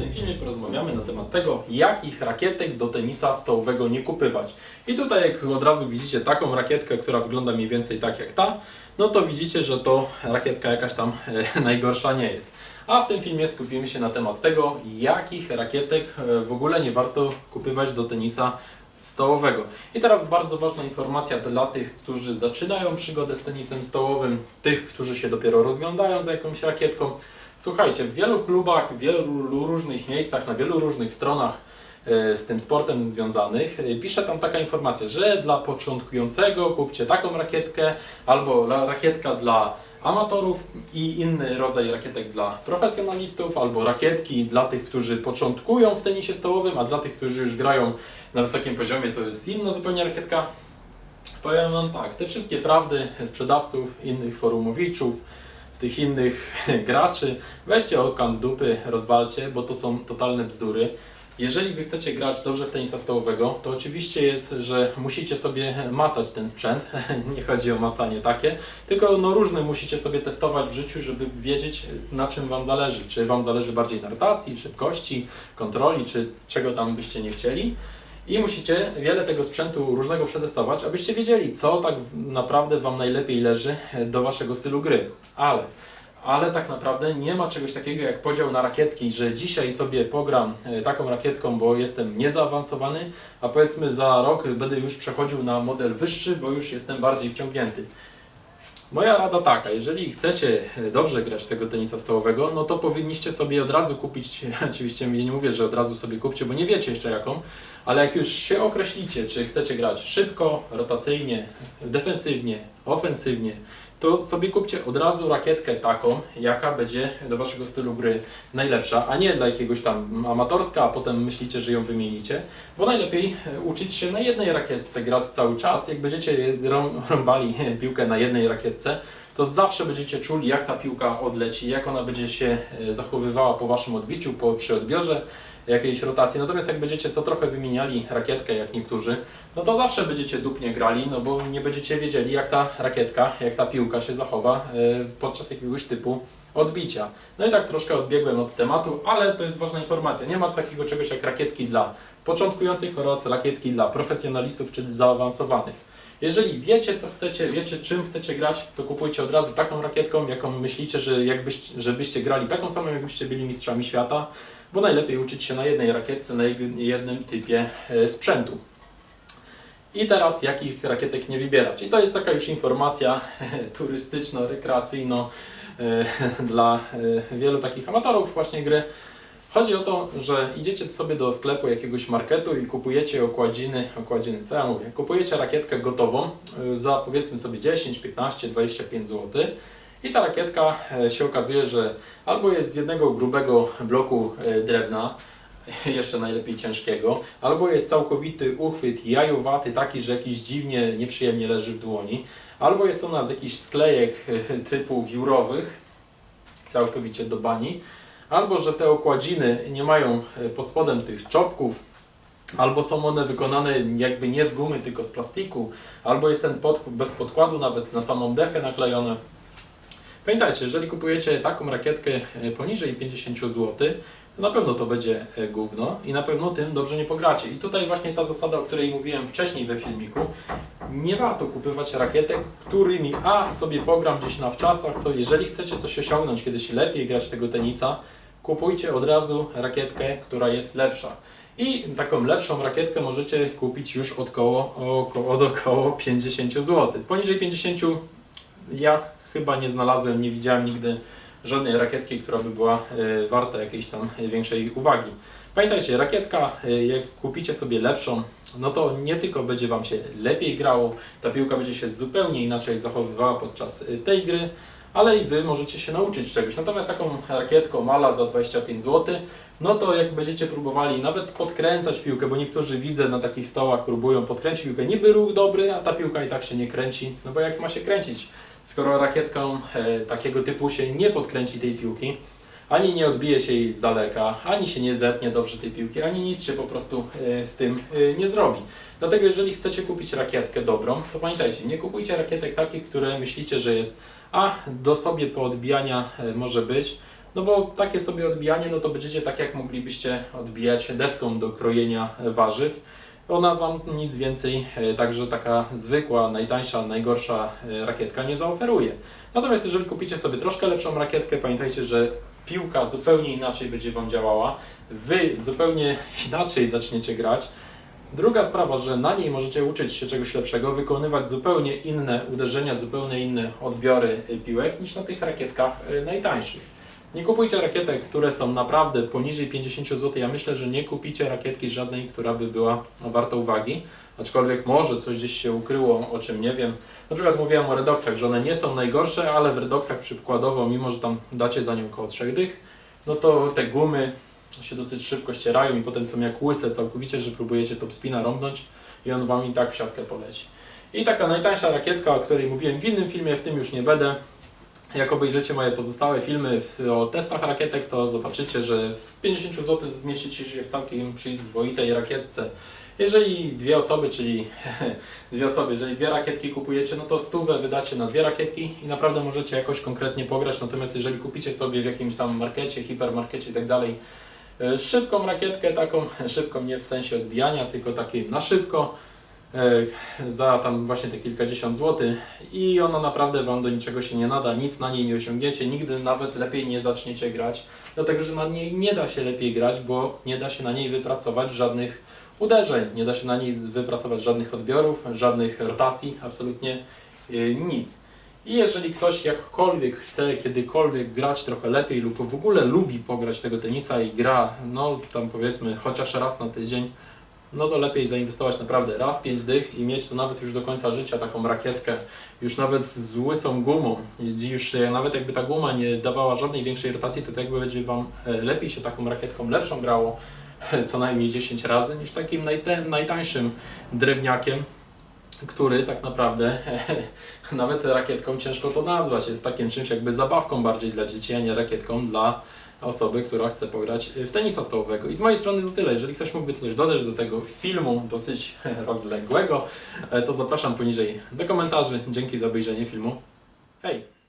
tym filmie porozmawiamy na temat tego, jakich rakietek do tenisa stołowego nie kupywać. I tutaj jak od razu widzicie taką rakietkę, która wygląda mniej więcej tak jak ta, no to widzicie, że to rakietka jakaś tam e, najgorsza nie jest. A w tym filmie skupimy się na temat tego, jakich rakietek e, w ogóle nie warto kupywać do tenisa stołowego. I teraz bardzo ważna informacja dla tych, którzy zaczynają przygodę z tenisem stołowym, tych, którzy się dopiero rozglądają za jakąś rakietką. Słuchajcie, w wielu klubach, w wielu różnych miejscach, na wielu różnych stronach e, z tym sportem związanych, e, pisze tam taka informacja, że dla początkującego kupcie taką rakietkę, albo rakietka dla amatorów i inny rodzaj rakietek dla profesjonalistów, albo rakietki dla tych, którzy początkują w tenisie stołowym, a dla tych, którzy już grają na wysokim poziomie, to jest inna zupełnie rakietka. Powiem Wam tak, te wszystkie prawdy sprzedawców, innych forumowiczów, tych innych graczy, weźcie okant dupy, rozwalcie, bo to są totalne bzdury. Jeżeli Wy chcecie grać dobrze w tenisa stołowego, to oczywiście jest, że musicie sobie macać ten sprzęt. Nie chodzi o macanie takie, tylko no różne musicie sobie testować w życiu, żeby wiedzieć na czym Wam zależy. Czy Wam zależy bardziej na rotacji, szybkości, kontroli, czy czego tam byście nie chcieli. I musicie wiele tego sprzętu różnego przetestować, abyście wiedzieli, co tak naprawdę Wam najlepiej leży do Waszego stylu gry. Ale, ale tak naprawdę nie ma czegoś takiego jak podział na rakietki, że dzisiaj sobie pogram e, taką rakietką, bo jestem niezaawansowany, a powiedzmy za rok będę już przechodził na model wyższy, bo już jestem bardziej wciągnięty. Moja rada taka, jeżeli chcecie dobrze grać tego tenisa stołowego, no to powinniście sobie od razu kupić, oczywiście ja nie mówię, że od razu sobie kupcie, bo nie wiecie jeszcze jaką, ale jak już się określicie, czy chcecie grać szybko, rotacyjnie, defensywnie, ofensywnie, to sobie kupcie od razu rakietkę taką, jaka będzie do waszego stylu gry najlepsza, a nie dla jakiegoś tam amatorska, a potem myślicie, że ją wymienicie, bo najlepiej e, uczyć się na jednej rakietce grać cały czas. Jak będziecie rą- rąbali piłkę na jednej rakietce, to zawsze będziecie czuli, jak ta piłka odleci, jak ona będzie się e, zachowywała po waszym odbiciu, po, przy odbiorze jakiejś rotacji. Natomiast jak będziecie co trochę wymieniali rakietkę, jak niektórzy, no to zawsze będziecie dupnie grali, no bo nie będziecie wiedzieli, jak ta rakietka, jak ta piłka się zachowa e, podczas jakiegoś typu odbicia. No i tak troszkę odbiegłem od tematu, ale to jest ważna informacja. Nie ma takiego czegoś jak rakietki dla początkujących oraz rakietki dla profesjonalistów czy zaawansowanych. Jeżeli wiecie, co chcecie, wiecie, czym chcecie grać, to kupujcie od razu taką rakietką, jaką myślicie, że jakbyście, żebyście grali taką samą, jakbyście byli mistrzami świata, bo najlepiej uczyć się na jednej rakietce, na jed- jednym typie e, sprzętu. I teraz jakich rakietek nie wybierać. I to jest taka już informacja e, dla e, wielu takich amatorów właśnie gry. Chodzi o to, że idziecie sobie do sklepu jakiegoś marketu i kupujecie okładziny, okładziny, co ja mówię, kupujecie rakietkę gotową za powiedzmy sobie 10, 15, 25 zł i ta rakietka e, się okazuje, że albo jest z jednego grubego bloku e, drewna, jeszcze najlepiej ciężkiego, albo jest całkowity uchwyt jajowaty, taki, że jakiś dziwnie, nieprzyjemnie leży w dłoni, albo jest ona z jakichś sklejek e, typu wiórowych, całkowicie do bani, albo że te okładziny nie mają pod spodem tych czopków, albo są one wykonane jakby nie z gumy, tylko z plastiku, albo jest ten pod, bez podkładu nawet na samą dechę naklejone. Pamiętajcie, jeżeli kupujecie taką rakietkę e, poniżej 50 zł, to na pewno to będzie e, gówno i na pewno tym dobrze nie pogracie. I tutaj właśnie ta zasada, o której mówiłem wcześniej we filmiku, nie warto kupywać rakietek, którymi a sobie pogram gdzieś na wczasach, so, jeżeli chcecie coś osiągnąć, kiedyś lepiej grać tego tenisa, kupujcie od razu rakietkę, która jest lepsza. I taką lepszą rakietkę możecie kupić już od, koło, od około 50 zł. Poniżej 50 ja chyba nie znalazłem, nie widziałem nigdy żadnej rakietki, która by była e, warta jakiejś tam większej uwagi. Pamiętajcie, rakietka, e, jak kupicie sobie lepszą, no to nie tylko będzie Wam się lepiej grało, ta piłka będzie się zupełnie inaczej zachowywała podczas e, tej gry, ale i Wy możecie się nauczyć czegoś. Natomiast taką rakietką mala za 25 zł, no to jak będziecie próbowali nawet podkręcać piłkę, bo niektórzy widzę na takich stołach próbują podkręcić piłkę, niby ruch dobry, a ta piłka i tak się nie kręci, no bo jak ma się kręcić, skoro rakietką e, takiego typu się nie podkręci tej piłki, ani nie odbije się jej z daleka, ani się nie zetnie dobrze tej piłki, ani nic się po prostu e, z tym e, nie zrobi. Dlatego jeżeli chcecie kupić rakietkę dobrą, to pamiętajcie, nie kupujcie rakietek takich, które myślicie, że jest a do sobie poodbijania e, może być, No bo takie sobie odbijanie, no to będziecie tak jak moglibyście odbijać deską do krojenia warzyw. Ona Wam nic więcej, e, także taka zwykła, najtańsza, najgorsza e, rakietka nie zaoferuje. Natomiast jeżeli kupicie sobie troszkę lepszą rakietkę, pamiętajcie, że piłka zupełnie inaczej będzie Wam działała, Wy zupełnie inaczej zaczniecie grać. Druga sprawa, że na niej możecie uczyć się czegoś lepszego, wykonywać zupełnie inne uderzenia, zupełnie inne odbiory y, piłek niż na tych rakietkach najtańszych. Nie kupujcie rakietek, które są naprawdę poniżej 50 zł. Ja myślę, że nie kupicie rakietki żadnej, która by była warta uwagi. Aczkolwiek może coś gdzieś się ukryło, o czym nie wiem. Na przykład mówiłem o redoksach, że one nie są najgorsze, ale w redoksach przykładowo, mimo że tam dacie za nią około 3 dych, no to te gumy się dosyć szybko ścierają i potem są jak łyse całkowicie, że próbujecie top spina rąbnąć i on Wam i tak w siatkę poleci. I taka najtańsza rakietka, o której mówiłem w innym filmie, w tym już nie będę. Jak obejrzycie moje pozostałe filmy o testach rakietek, to zobaczycie, że w 50 zł zmieścicie się w całkiem przyzwoitej rakietce. Jeżeli dwie osoby, czyli dwie osoby, jeżeli dwie rakietki kupujecie, no to stówę wydacie na dwie rakietki i naprawdę możecie jakoś konkretnie pograć. Natomiast jeżeli kupicie sobie w jakimś tam markecie, hipermarkecie i tak dalej, e, szybką rakietkę, taką szybką nie w sensie odbijania, tylko takiej na szybko, za tam właśnie te kilkadziesiąt złotych i ona naprawdę Wam do niczego się nie nada, nic na niej nie osiągniecie, nigdy nawet lepiej nie zaczniecie grać, dlatego że na niej nie da się lepiej grać, bo nie da się na niej wypracować żadnych uderzeń, nie da się na niej wypracować żadnych odbiorów, żadnych rotacji, absolutnie e, nic. I jeżeli ktoś jakkolwiek chce kiedykolwiek grać trochę lepiej lub w ogóle lubi pograć tego tenisa i gra, no tam powiedzmy chociaż raz na tydzień, no to lepiej zainwestować naprawdę raz pięć dych i mieć to nawet już do końca życia taką rakietkę, już nawet z łysą gumą. Już e, nawet jakby ta guma nie dawała żadnej większej rotacji, to, to jakby będzie Wam e, lepiej się taką rakietką lepszą grało, co najmniej 10 razy, niż takim najtańszym drewniakiem, który tak naprawdę nawet rakietką ciężko to nazwać. Jest takim czymś jakby zabawką bardziej dla dzieci, a nie rakietką dla osoby, która chce pograć w tenisa stołowego. I z mojej strony to tyle. Jeżeli ktoś mógłby coś dodać do tego filmu dosyć rozległego, e, to zapraszam poniżej do komentarzy. Dzięki za obejrzenie filmu. Hej!